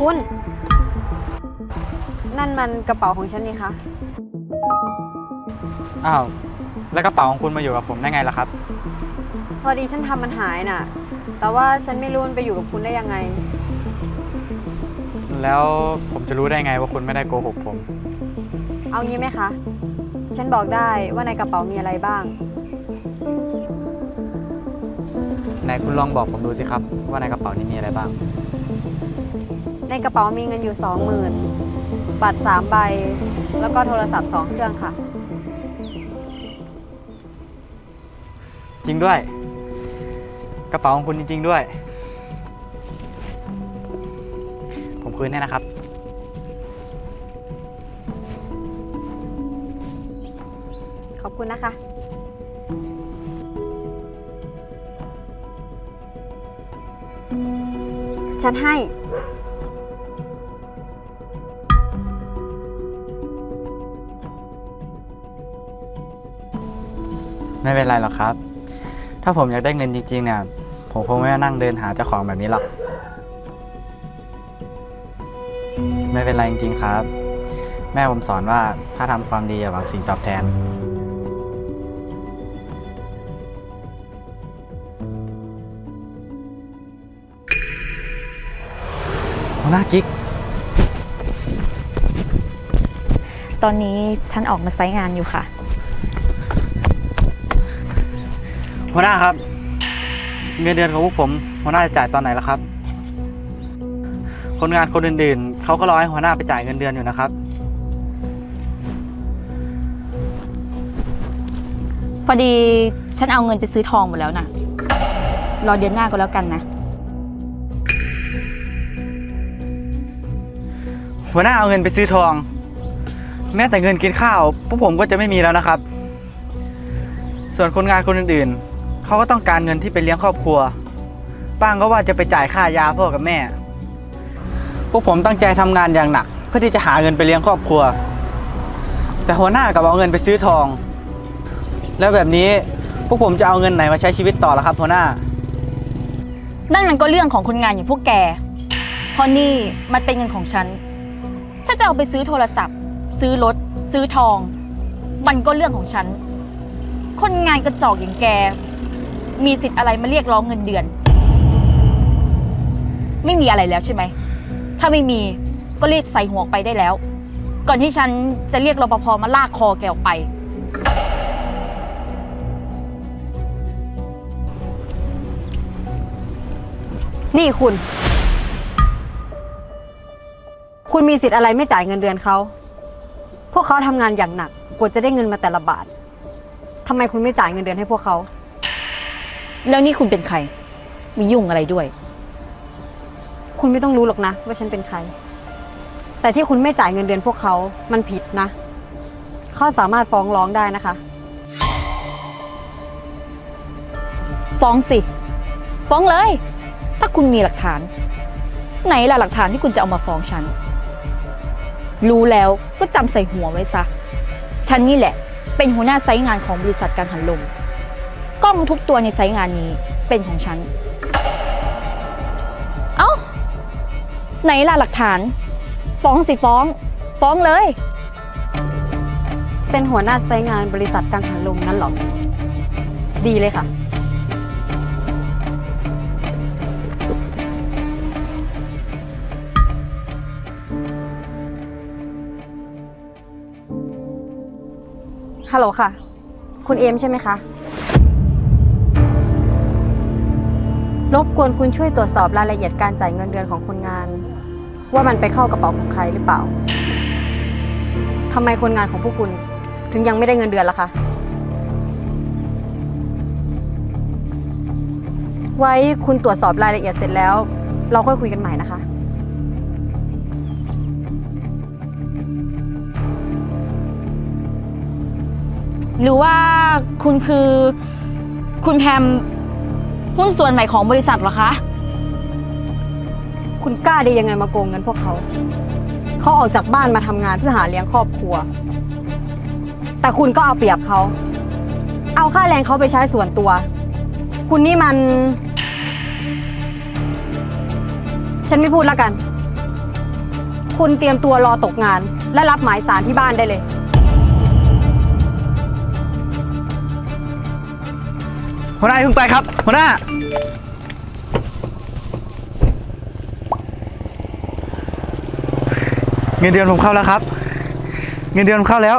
คุณ นั่นมันกระเป๋าของฉันนี่คะ อ้าว แล้วกระเป๋าของคุณมาอยู่กับผมได้ไงล่ะครับ พอดีฉันทำมันหายน่ะ แต่ว่าฉันไม่รู้มันไปอยู่กับคุณได้ยังไง แล้วผมจะรู้ได้ไงว่าคุณไม่ได้โกหกผม เอางี้ไหมคะ ฉันบอกได้ว่าในกระเป๋ามีอะไรบ้าง ไหนคุณลองบอกผมดูสิครับ ว่าในกระเป๋านี้มีอะไรบ้าง ในกระเป๋ามีเงินอยู่สองหมื่นบัตรสามใบ แล้วก็โทรศัพท์สองเครื่องค่ะ จริงด้วย กระเป๋าของคุณจริง ๆ ด้วย ผมคืนให้นะครับ ขอบคุณนะคะ ฉันให้ ไม่เป็นไรหรอกครับ ถ้าผมอยากได้เงินจริงๆเนี่ย ผมคงไม่มานั่งเดินหาเจ้าของแบบนี้หรอก ไม่เป็นไรจริงๆครับ แม่ผมสอนว่าถ้าทำความดีอย่าหวังสิ่งตอบแทน หัวหน้ากิ๊ก ตอนนี้ฉันออกมาไซต์งานอยู่ค่ะ หัวหน้าครับ เงินเดือนของพวกผมหัวหน้าจะจ่ายตอนไหนล่ะครับ คนงานคนอื่นๆเขาก็รอให้หัวหน้าไปจ่ายเงินเดือนอยู่นะครับ พอดีฉันเอาเงินไปซื้อทองหมดแล้วนะรอเดือนหน้าก็แล้วกันนะ หัวหน้าเอาเงินไปซื้อทอง แม้แต่เงินกินข้าวพวกผมก็จะไม่มีแล้วนะครับ ส่วนคนงานคนอื่นๆ เขาก็ต้องการเงินที่ไปเลี้ยงครอบครัวบ้างก็ว่าจะไปจ่ายค่ายาพ่อกับแม่ พวกผมตั้งใจทำงานอย่างหนัก เพื่อที่จะหาเงินไปเลี้ยงครอบครัว แต่หัวหน้ากลับเอาเงินไปซื้อทอง แล้วแบบนี้พวกผมจะเอาเงินไหนมาใช้ชีวิตต่อละครับหัวหน้า นั่นมันก็เรื่องของคนงานอย่างพวกแก เพราะนี่มันเป็นเงินของฉัน ฉันจะเอาไปซื้อโทรศัพท์ ซื้อรถ ซื้อทอง มันก็เรื่องของฉัน คนงานกระจอกอย่างแก มีสิทธิ์อะไรมาเรียกร้องเงินเดือน ไม่มีอะไรแล้วใช่ไหม ถ้าไม่มีก็รีบใส่หัวไปได้แล้ว ก่อนที่ฉันจะเรียกรปภมาลากคอแกออกไป นี่คุณ คุณมีสิทธิ์อะไรไม่จ่ายเงินเดือนเขา พวกเขาทำงานอย่างหนัก กว่าจะได้เงินมาแต่ละบาททำไมคุณไม่จ่ายเงินเดือนให้พวกเขา แล้วนี่คุณเป็นใคร มียุ่งอะไรด้วย คุณไม่ต้องรู้หรอกนะ ว่าฉันเป็นใคร แต่ที่คุณไม่จ่ายเงินเดือนพวกเขามันผิดนะ เขาสามารถฟ้องร้องได้นะคะ ฟ้องสิ ฟ้องเลย ถ้าคุณมีหลักฐาน ไหนล่ะหลักฐานที่คุณจะเอามาฟ้องฉัน รู้แล้วก็จำใส่หัวไว้ซะ ฉันนี่แหละ เป็นหัวหน้าไซต์งานของบริษัทการหันลม กล้องทุกตัวในไซต์งานนี้เป็นของฉัน เอ้า ไหนล่ะหลักฐาน ฟ้องสิฟ้อง ฟ้องเลย เป็นหัวหน้าไซต์งานบริษัทกังหันลมนั้นเหรอ ดีเลยค่ะ ฮัลโหลค่ะ คุณเอมใช่ไหมคะ รบกวนคุณช่วยตรวจสอบรายละเอียดการจ่ายเงินเดือนของคนงาน ว่ามันไปเข้ากระเป๋าของใครหรือเปล่าทำไมคนงานของพวกคุณ ถึงยังไม่ได้เงินเดือนล่ะคะ ไว้คุณตรวจสอบรายละเอียดเสร็จแล้ว เราค่อยคุยกันใหม่นะคะ หรือว่าคุณคือคุณแพม หุ้นส่วนใหม่ของบริษัทเหรอคะ คุณกล้าได้ยังไงมาโกงเงินพวกเขา เขาออกจากบ้านมาทำงานเพื่อหาเลี้ยงครอบครัว แต่คุณก็เอาเปรียบเขา เอาค่าแรงเขาไปใช้ส่วนตัว คุณนี่มัน ฉันไม่พูดแล้วกัน คุณเตรียมตัวรอตกงาน และรับหมายสารที่บ้านได้เลย หัวหน้าเพิ่งไปครับ หัวหน้า เงินเดือนผมเข้าแล้วครับ เงินเดือนผมเข้าแล้ว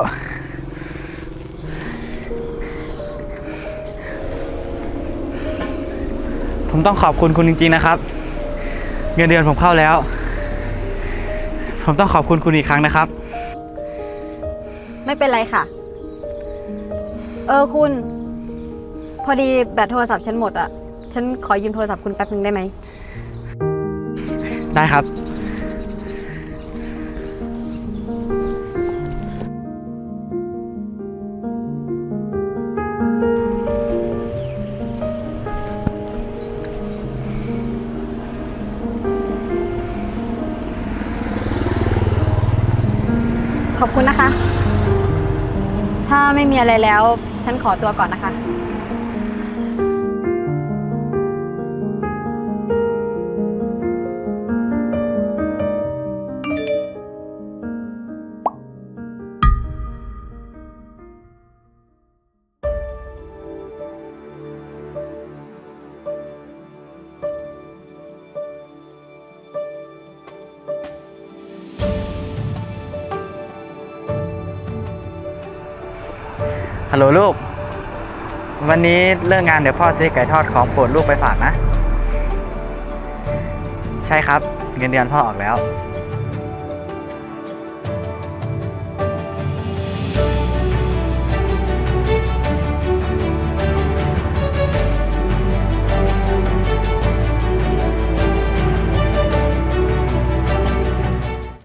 ผมต้องขอบคุณคุณจริงๆนะครับ เงินเดือนผมเข้าแล้ว ผมต้องขอบคุณคุณอีกครั้งนะครับ ไม่เป็นไรค่ะ เออคุณ พอดีแบตโทรศัพท์ฉันหมดอะฉันขอยืมโทรศัพท์คุณแป๊บนึงได้ไหม ได้ครับ ขอบคุณนะคะ ถ้าไม่มีอะไรแล้ว ฉันขอตัวก่อนนะคะ ฮัลโหลลูก วันนี้เลิกงานเดี๋ยวพ่อซื้อไก่ทอดของโปรดลูกไปฝากนะ ใช่ครับ เงินเดือนพ่อออกแล้ว